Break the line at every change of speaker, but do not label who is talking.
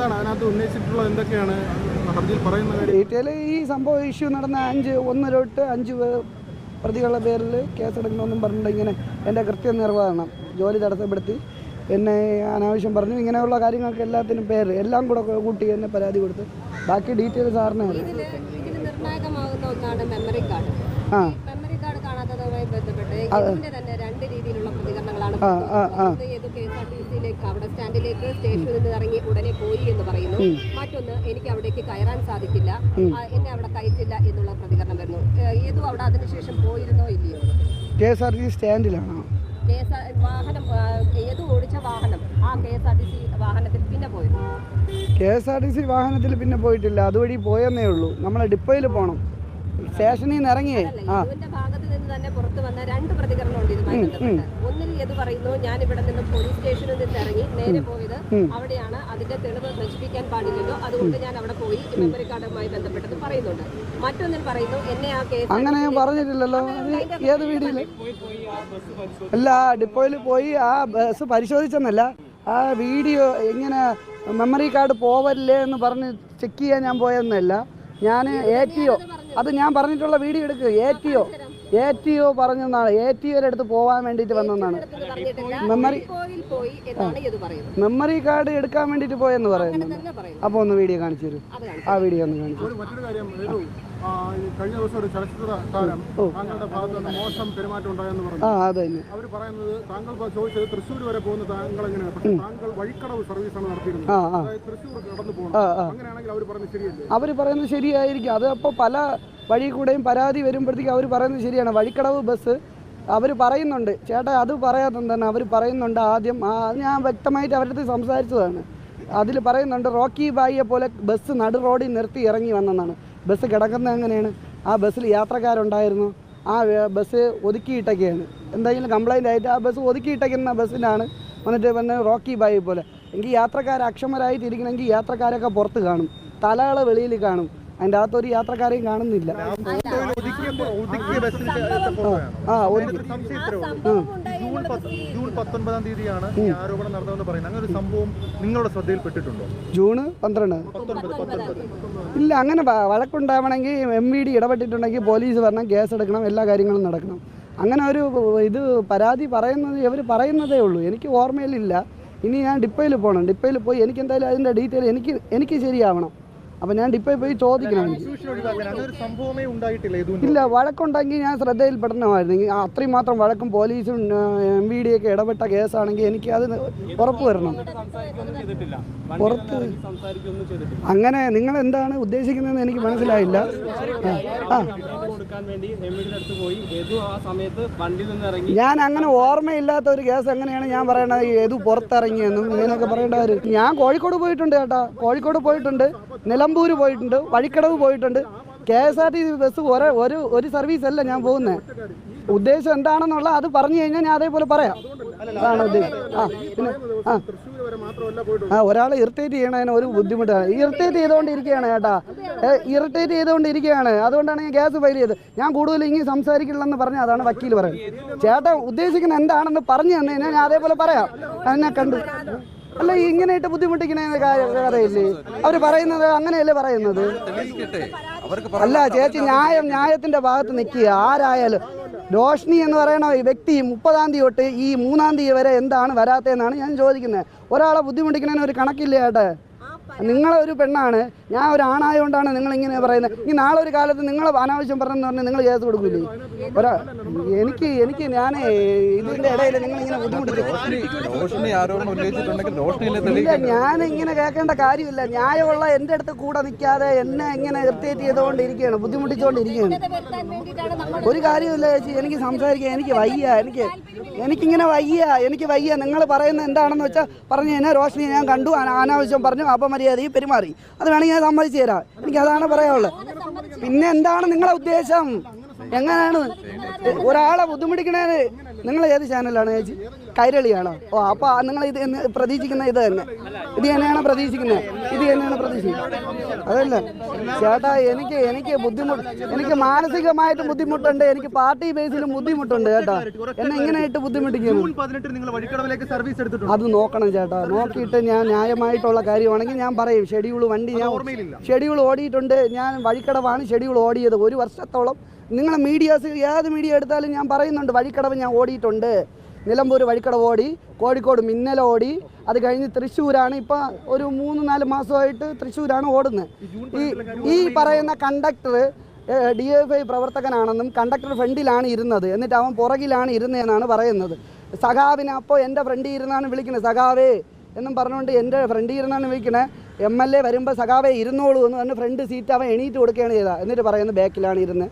എന്താണ് അതിനകത്ത് ഉന്നയിച്ചിട്ടുള്ളത്? എന്തൊക്കെയാണ്? ഹർജിയിൽ പറയുന്ന കാര്യം.
ഡീറ്റെയിൽ ഈ സംഭവ ഇഷ്യൂ നടന്ന അഞ്ച് ഒന്ന് തൊട്ട് അഞ്ച് പ്രതികളുടെ പേരിൽ കേസെടുക്കണമെന്നും പറഞ്ഞിട്ട് ഇങ്ങനെ എന്റെ കൃത്യനിർവഹണം ജോലി തടസ്സപ്പെടുത്തി. എന്നെ അനാവശ്യം പറഞ്ഞു. ഇങ്ങനെയുള്ള കാര്യങ്ങൾക്ക് എല്ലാത്തിനും പേര് എല്ലാം കൂടെ കൂട്ടി എന്നെ പരാതി കൊടുത്ത്. ബാക്കി ഡീറ്റെയിൽ സാറിന് ആ.
മെമ്മറി കാർഡ് കാണാത്തതുമായി ബന്ധപ്പെട്ട് തന്നെ രണ്ട് രീതിയിലുള്ള പ്രതികരണങ്ങളാണ്
ആ ആ ആ.
ഒന്ന് ഏത് കെ എസ് ആർ ടി സിയിലേക്ക് അവിടെ സ്റ്റാൻഡിലേക്ക് സ്റ്റേഷനിൽ നിന്ന് ഇറങ്ങി ഉടനെ പോയി എന്ന് പറയുന്നു. മറ്റൊന്ന് എനിക്ക് അവിടേക്ക് കയറാൻ സാധിക്കില്ല. എന്നെ അവിടെ കയറ്റില്ല എന്നുള്ള പ്രതികരണം വരുന്നു. ഏതു അവിടെ അതിനുശേഷം പോയിരുന്നോ ഇല്ലയോ?
K S R T C സ്റ്റാൻഡിലാണോ?
വാഹനം ഏതു ഓടിച്ച വാഹനം? ആ K S R T C വാഹനത്തിൽ പിന്നെ പോയിരുന്നു.
K S R T C വാഹനത്തിൽ പിന്നെ പോയിട്ടില്ല. അതുവഴി പോയെന്നേ ഉള്ളൂ. നമ്മളെ ഡിപ്പോയിൽ പോകണം സ്റ്റേഷനിൽ നിന്ന് ഇറങ്ങിയേ. ആ.
യുവിന്റെ ഭാഗത്ത് നിന്ന് തന്നെ പുറത്തു വന്ന രണ്ട് പ്രതികരണമുണ്ട് ഇതുമായി ബന്ധപ്പെട്ട്. ഒന്നിൽ ഏത് പറയുന്നു ഞാൻ ഇവിടെ നിന്ന് പോലീസ് സ്റ്റേഷനിൽ നിന്ന് ഇറങ്ങി നേരെ പോയത് അവിടെയാണ്. അതിന്റെ തെളിവ് നശിപ്പിക്കാൻ പാടില്ലല്ലോ. അതുകൊണ്ട് ഞാൻ അവിടെ പോയി മെമ്മറി കാർഡുമായി ബന്ധപ്പെട്ടത് പറയുന്നുണ്ട്. മറ്റൊന്നിൽ പറയുന്നു എന്നെ ആ കേസ്
അങ്ങനെ ഞാൻ പറഞ്ഞിട്ടില്ലല്ലോ. ഏത് വീഡിയോയിൽ അല്ല ഡിപ്പോയിൽ പോയി ആ ബസ് പരിശോധിച്ചെന്നല്ല. ആ വീഡിയോ എങ്ങനെ മെമ്മറി കാർഡ് പോവല്ലേ എന്ന് പറഞ്ഞ് ചെക്ക് ചെയ്യാൻ ഞാൻ പോയെന്നല്ല. ഞാൻ എ ടി ഒ അത് ഞാൻ പറഞ്ഞിട്ടുള്ള വീഡിയോ എടുക്കുക A T O A T O പറഞ്ഞെന്നാണ്. A T ഒയുടെ അടുത്ത് പോകാൻ വേണ്ടിയിട്ട് വന്നെന്നാണ്. മെമ്മറി
ഡിപ്പോയിൽ പോയി എന്നാണ് ഇത് പറയുന്നത്
മെമ്മറി കാർഡ് എടുക്കാൻ വേണ്ടിയിട്ട് പോയെന്ന് പറയുന്നു. അപ്പോൾ ഒന്ന് വീഡിയോ കാണിച്ചു തരും. ആ വീഡിയോ ഒന്ന് കാണിച്ചു
കഴിഞ്ഞ ദിവസം ഒരു ചലച്ചിത്ര താരം താങ്കളുടെ ഭാഗത്ത് മോശം പെരുമാറ്റം ഉണ്ടായെന്ന് പറഞ്ഞു.
തന്നെ.
അവർ പറയുന്നത് താങ്കൾ ചോദിച്ചത് തൃശ്ശൂർ വരെ പോകുന്ന താങ്കൾ എങ്ങനെയാണ് പക്ഷേ താങ്കൾ വഴിക്കടവ് സർവീസാണ് നടത്തിയിരുന്നത്. അതായത് തൃശ്ശൂർ കടന്നു പോകണം. അങ്ങനെയാണെങ്കിൽ അവർ പറയുന്നത് ശരിയല്ലേ?
അവർ പറയുന്നത് ശരിയായിരിക്കും. അത് അപ്പോൾ പല വഴി കൂടെയും പരാതി വരുമ്പോഴത്തേക്കും അവർ പറയുന്നത് ശരിയാണ്. വഴിക്കടവ് ബസ് അവർ പറയുന്നുണ്ട്. ചേട്ടാ അത് പറയാതെ എന്താണ്? അവർ പറയുന്നുണ്ട് ആദ്യം. ഞാൻ വ്യക്തമായിട്ട് അവരുടെ അടുത്ത് സംസാരിച്ചതാണ്. അതിൽ പറയുന്നുണ്ട് റോക്കി ബായിയെ പോലെ ബസ് നടു റോഡിൽ നിർത്തി ഇറങ്ങി വന്നെന്നാണ്. ബസ് കിടക്കുന്നത് എങ്ങനെയാണ്? ആ ബസ്സിൽ യാത്രക്കാരുണ്ടായിരുന്നു. ആ ബസ് ഒതുക്കിയിട്ടൊക്കെയാണ്. എന്തെങ്കിലും കംപ്ലൈന്റ് ആയിട്ട് ആ ബസ് ഒതുക്കിയിട്ടേക്കുന്ന ബസ്സിലാണ് വന്നിട്ട് പിന്നെ റോക്കി ബായി പോലെ. എങ്കിൽ യാത്രക്കാർ അക്ഷമരായിട്ടിരിക്കണമെങ്കിൽ യാത്രക്കാരൊക്കെ പുറത്ത് കാണും. തലകളെ വെളിയിൽ കാണും. അതിന്റെ അകത്തൊരു യാത്രക്കാരെയും കാണുന്നില്ല. ആ ഒതുക്കി.
ആ
ജൂൺ പത്തൊൻപതാം തീയതിയാണ് ഈ ആരോപണം നടന്നതെന്ന് പറയുന്നത്. അങ്ങനെ ഒരു സംഭവം നിങ്ങളുടെ ശ്രദ്ധയിൽപ്പെട്ടിട്ടുണ്ടോ?
ജൂണ് പന്ത്രണ്ട്. ഇല്ല അങ്ങനെ വഴക്കുണ്ടാവണമെങ്കിൽ എം വി ഡി ഇടപെട്ടിട്ടുണ്ടെങ്കിൽ പോലീസ് വരണം കേസ് എടുക്കണം എല്ലാ കാര്യങ്ങളും നടക്കണം. അങ്ങനെ ഒരു ഇത് പരാതി പറയുന്നത് ഇവർ പറയുന്നതേ ഉള്ളൂ. എനിക്ക് ഓർമ്മയിലില്ല. ഇനി ഞാൻ ഡിപ്പോയിൽ പോകണം ഡിപ്പോയിൽ പോയി എനിക്ക് എന്തായാലും അതിന്റെ ഡീറ്റെയിൽ എനിക്ക് എനിക്ക് ശരിയാവണം. അപ്പം ഞാൻ ഡിപ്പോയിൽ പോയി ചോദിക്കണം. എനിക്ക് ഇല്ല വഴക്കുണ്ടെങ്കിൽ ഞാൻ ശ്രദ്ധയിൽപ്പെടണമായിരുന്നു. പെടണമായിരുന്നെങ്കിൽ അത്രയും മാത്രം വഴക്കും പോലീസും എം വി ഡി ഒക്കെ ഇടപെട്ട കേസാണെങ്കിൽ എനിക്ക് അത് ഉറപ്പ് വരണം. പുറത്ത് അങ്ങനെ നിങ്ങൾ എന്താണ് ഉദ്ദേശിക്കുന്നതെന്ന് എനിക്ക് മനസ്സിലായില്ല. ആ, ആ.
വേണ്ടി എമ്മിഡിന്റെ അടുത്ത് പോയി. ഏതു ആ സമയത്ത് വണ്ടിയിൽ ഇറങ്ങി
ഞാൻ അങ്ങനെ ഓർമ്മയില്ലാത്ത ഒരു കേസ് എങ്ങനെയാണ് ഞാൻ പറയണത്? ഏതു പുറത്തിറങ്ങിയെന്നും ഇങ്ങനെയൊക്കെ പറയേണ്ട കാര്യം. ഞാൻ കോഴിക്കോട് പോയിട്ടുണ്ട് ചേട്ടാ കോഴിക്കോട് പോയിട്ടുണ്ട്. നിലമ്പൂർ പോയിട്ടുണ്ട് വഴിക്കടവ് പോയിട്ടുണ്ട്. K S R T C bus ഒരു ഒരു ഒരു സർവീസ് അല്ല ഞാൻ പോകുന്നത് ഉദ്ദേശം എന്താണെന്നുള്ള അത് പറഞ്ഞു കഴിഞ്ഞാൽ ഞാൻ അതേപോലെ പറയാം. അതാണ് ഉദ്ദേശം ആ പിന്നെ ആ. ഒരാളെ ഇറിറ്റേറ്റ് ചെയ്യണതിന് ഒരു ബുദ്ധിമുട്ടാണ്. ഇറിറ്റേറ്റ് ചെയ്തുകൊണ്ടിരിക്കുകയാണ് ചേട്ടാ ഇറിറ്റേറ്റ് ചെയ്തുകൊണ്ടിരിക്കുകയാണ് അതുകൊണ്ടാണ് ഞാൻ ഗ്യാസ് ഫയൽ ചെയ്തത്. ഞാൻ കൂടുതൽ ഇങ്ങനെ സംസാരിക്കില്ലെന്ന് പറഞ്ഞാൽ അതാണ് വക്കീൽ പറയുന്നത്. ചേട്ടൻ ഉദ്ദേശിക്കുന്ന എന്താണെന്ന് പറഞ്ഞു തന്നെ ഞാൻ അതേപോലെ പറയാം. എന്നെ കണ്ടു. അല്ല ഇങ്ങനെയായിട്ട് ബുദ്ധിമുട്ടിക്കണ കഥയില്ലേ അവർ പറയുന്നത് അങ്ങനെയല്ലേ പറയുന്നത്? അല്ല ചേച്ചി ന്യായം ന്യായത്തിന്റെ ഭാഗത്ത് നിൽക്കുക. ആരായാലും. രോഷ്ണി എന്ന് പറയുന്ന വ്യക്തി മുപ്പതാം തീയതി തൊട്ട് ഈ മൂന്നാം തീയതി വരെ എന്താണ് വരാത്തതെന്നാണ് ഞാൻ ചോദിക്കുന്നത്. ഒരാളെ ബുദ്ധിമുട്ടിക്കുന്നതിന് ഒരു കണക്കില്ല ചേട്ടാ നിങ്ങളെ ഒരു പെണ്ണാണ്. ഞാൻ ഒരു ആണായതുകൊണ്ടാണ് നിങ്ങൾ ഇങ്ങനെ പറയുന്നത്. ഈ നാളെ ഒരു കാലത്ത് നിങ്ങൾ അനാവശ്യം പറഞ്ഞെന്ന് പറഞ്ഞാൽ നിങ്ങൾ കേസ് കൊടുക്കില്ലേ ഒരാ എനിക്ക് എനിക്ക് ഞാൻ ഇതിന്റെ ഇടയിൽ നിങ്ങൾ ഇങ്ങനെ
ബുദ്ധിമുട്ടില്ല
ഞാൻ ഇങ്ങനെ കേൾക്കേണ്ട കാര്യമില്ല. ന്യായമുള്ള എന്റെ അടുത്ത് കൂടെ നിൽക്കാതെ എന്നെ ഇങ്ങനെ ഇറിറ്റേറ്റ് ചെയ്തുകൊണ്ടിരിക്കുകയാണ് ബുദ്ധിമുട്ടിച്ചുകൊണ്ടിരിക്കുകയാണ്. ഒരു കാര്യമില്ല ചേച്ചി എനിക്ക് സംസാരിക്കാൻ എനിക്ക് വയ്യ എനിക്ക് എനിക്കിങ്ങനെ വയ്യ എനിക്ക് വയ്യ. നിങ്ങൾ പറയുന്നത് എന്താണെന്ന് വെച്ചാൽ പറഞ്ഞു കഴിഞ്ഞാൽ റോഷനി ഞാൻ കണ്ടു അന- അനാവശ്യം പറഞ്ഞു അപമര്യാദയും പെരുമാറി. അത് വേണമെങ്കിൽ ഞാൻ സമ്മതിച്ചു തരാം. എനിക്ക് അതാണ് പറയാനുള്ളത്. പിന്നെ എന്താണ് നിങ്ങളെ ഉദ്ദേശം? എങ്ങനെയാണ്? ഒരാളെ ബുദ്ധിമുട്ടിക്കണേ നിങ്ങൾ ഏത് ചാനലാണ് ചേച്ചി? കൈരളിയാണോ? ഓ അപ്പോൾ നിങ്ങൾ ഇത് പ്രതീക്ഷിക്കുന്ന ഇത് തന്നെ. ഇത് തന്നെയാണ് പ്രതീക്ഷിക്കുന്നത്. ഇത് തന്നെയാണ് പ്രതീക്ഷിക്കുന്നത്. അതല്ല? ചേട്ടാ എനിക്ക് എനിക്ക് ബുദ്ധിമുട്ട് എനിക്ക് മാനസികമായിട്ട് ബുദ്ധിമുട്ടുണ്ട്. എനിക്ക് പാർട്ടി ബേസിലും ബുദ്ധിമുട്ടുണ്ട് ചേട്ടാ. എന്നെ ഇങ്ങനെയായിട്ട് ബുദ്ധിമുട്ടിക്കുന്നു.
നിങ്ങൾ
അത് നോക്കണം ചേട്ടാ. നോക്കിയിട്ട് ഞാൻ ന്യായമായിട്ടുള്ള കാര്യമാണെങ്കിൽ ഞാൻ പറയും ഷെഡ്യൂൾ വണ്ടി ഞാൻ. ഷെഡ്യൂൾ ഓടിയിട്ടുണ്ട്. ഞാൻ വഴിക്കടവാണ് ഷെഡ്യൂൾ ഓടിയത് ഒരു വർഷത്തോളം. നിങ്ങളെ മീഡിയാസ് ഏത് മീഡിയ എടുത്താലും ഞാൻ പറയുന്നുണ്ട് വഴിക്കടവ് ഞാൻ ഓടിയിട്ടുണ്ട്. നിലമ്പൂർ വഴിക്കട ഓടി കോഴിക്കോട് മിന്നൽ ഓടി. അത് കഴിഞ്ഞ് തൃശ്ശൂരാണ്. ഇപ്പോൾ ഒരു മൂന്ന് നാല് മാസമായിട്ട് തൃശ്ശൂരാണ് ഓടുന്നത് ഈ ഈ പറയുന്ന കണ്ടക്ടർ ഡി എഫ് ഐ പ്രവർത്തകനാണെന്നും കണ്ടക്ടർ ഫ്രണ്ടിലാണ് ഇരുന്നത്. എന്നിട്ട് അവൻ പുറകിലാണ് ഇരുന്നതെന്നാണ് പറയുന്നത്. സഖാവിനെ അപ്പോൾ എന്റെ ഫ്രണ്ടിൽ ഇരുന്നാണ് വിളിക്കുന്നത് സഖാവേ എന്നും പറഞ്ഞുകൊണ്ട് എന്റെ ഫ്രണ്ടിൽ ഇരുന്നാണ് വിളിക്കണേ. എം എൽ എ വരുമ്പോൾ സഖാവേ ഇരുന്നോളൂ എന്ന് പറഞ്ഞ് ഫ്രണ്ട് സീറ്റ് അവൻ എണീറ്റ് കൊടുക്കുകയാണ് ചെയ്തത്. എന്നിട്ട് പറയുന്നത് ബാക്കിലാണ് ഇരുന്നത്